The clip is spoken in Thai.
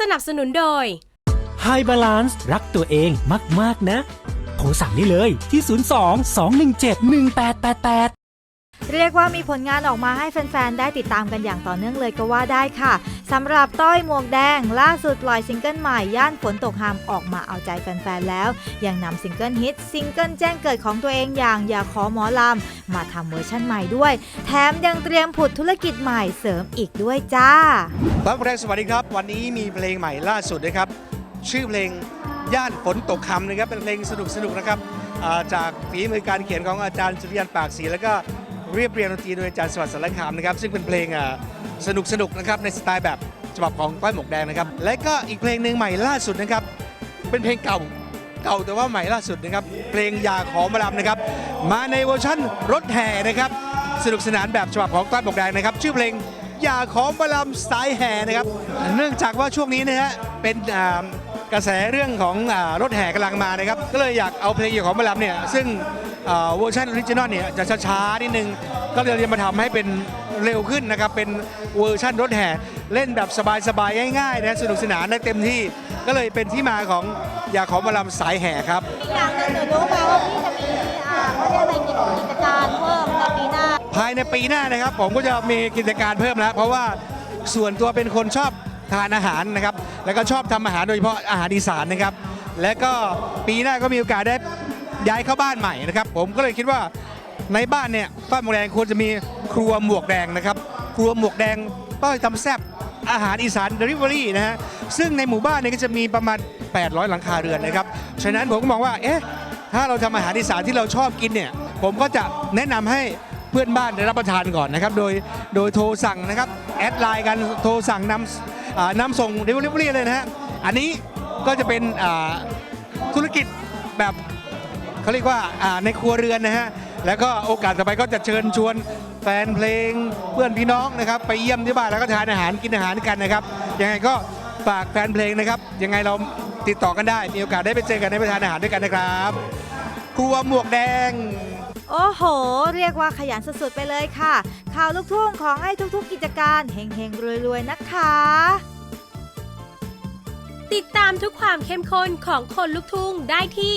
สนับสนุนโดย High Balance รักตัวเองมาก ๆ นะ โทรสั่งได้เลยที่ 02 217 1888 เรียกว่ามีผลงานออกมาให้แฟน ๆ ได้ติดตามกันอย่างต่อเนื่องเลยก็ว่าได้ค่ะสำหรับต้อยหมวกแดง ล่าสุดปล่อยซิงเกิลใหม่ย่านฝนตกหามออกมาเอาใจแฟน ๆ แล้ว ยังนำซิงเกิลฮิตซิงเกิลแจ้งเกิดของตัวเองอย่างอย่าขอหมอลำ มาทำเวอร์ชั่นใหม่ด้วย แถมยังเตรียมผุดธุรกิจใหม่เสริมอีกด้วยจ้าครับคุณแรกสวัสดีครับ วันนี้มีเพลงใหม่ล่าสุดนะครับ ชื่อเพลงย่านฝนตกคำนะครับเป็นเพลงสนุกสนุกๆนะครับจากฝีมือการเขียนของอาจารย์สุริยันปากศรีแล้วก็ เรียบเรียงดนตรีโดยอาจารย์สวัสดิ์สารคามนะครับซึ่งเป็นเพลงอ่าสนุกสนุกนะครับในสไตล์แบบฉบับของต้อยหมวกแดงนะครับและก็อีกเพลงหนึ่งใหม่ล่าสุดนะครับเป็นเพลงเก่าเก่าแต่ว่าใหม่ล่าสุดนะครับเพลงอยาขอมาลำนะครับมาในเวอร์ชั่นรถแห่นะครับสนุกสนานแบบฉบับของต้อยหมวกแดงนะครับชื่อเพลงอยาขอมาลำสายแห่นะครับเนื่องจากว่าช่วงนี้นะฮะเป็นกระแสเรื่องของรถแห่กำลังมานะครับก็เลยอยากเอาเพลงอยาขอมาลำเนี่ยซึ่ง เวอร์ชันออริจินอลเนี่ยจะช้าๆนิดนึง ก็เลยจะมาทำให้เป็นเร็วขึ้นนะครับ เป็นเวอร์ชันรถแห่เล่นแบบสบายๆง่ายๆนะสนุกสนานได้เต็มที่ก็เลยเป็นที่มาของอยาขอมาลำสายแห่ครับ อีกอย่างหนึ่งหนูรู้มาว่าพี่จะมีอ่าเขาเรียกอะไรกิจกิจการเพิ่มในปีหน้า ภายในปีหน้านะครับ ผมก็จะมีกิจการเพิ่มแล้ว เพราะว่าส่วนตัวเป็นคนชอบทานอาหารนะครับ แล้วก็ชอบทำอาหารโดยเฉพาะอาหารอีสานนะครับ และก็ปีหน้าก็มีโอกาสได้ ย้ายเข้าบ้านใหม่นะครับ ผมก็เลยคิดว่าในบ้านเนี่ยต้อยหมวกแดงควรจะมีครัวหมวกแดงนะครับครัวหมวกแดงต้อยทำแซ่บอาหารอีสานเดลิเวอรี่นะฮะซึ่งในหมู่บ้านเนี่ยก็จะมีประมาณ 800 หลังคาเรือนนะครับฉะนั้นผมก็มองว่าเอ๊ะถ้าเราทำอาหารอีสานที่เราชอบกินเนี่ยผมก็จะแนะนำให้เพื่อนบ้านได้รับประทานก่อนนะครับโดยโดยโทรสั่งนะครับแอดไลน์กันโทรสั่งนำนำส่งเดลิเวอรี่เลยนะฮะอันนี้ก็จะเป็นธุรกิจแบบ เขาเรียกว่าอ่าในครัวเรือนนะฮะแล้วก็โอกาสต่อไปก็จะเชิญชวนแฟนเพลงเพื่อนพี่น้องนะครับ ไปเยี่ยมที่บ้านแล้วก็ทานอาหารกินอาหารกันนะครับยังไงก็ฝากแฟนเพลงนะครับ ยังไงเราติดต่อกันได้มีโอกาสได้ไปเจอกันได้ไปทานอาหารด้วยกันนะครับ ครัวหมวกแดง โอ้โห เรียกว่าขยันสุดๆไปเลยค่ะ ข่าวลูกทุ่งของให้ทุกๆกิจการเฮงๆรวยๆนะคะ ติดตามทุกความเข้มข้นของคนลุกทุ่งได้ที่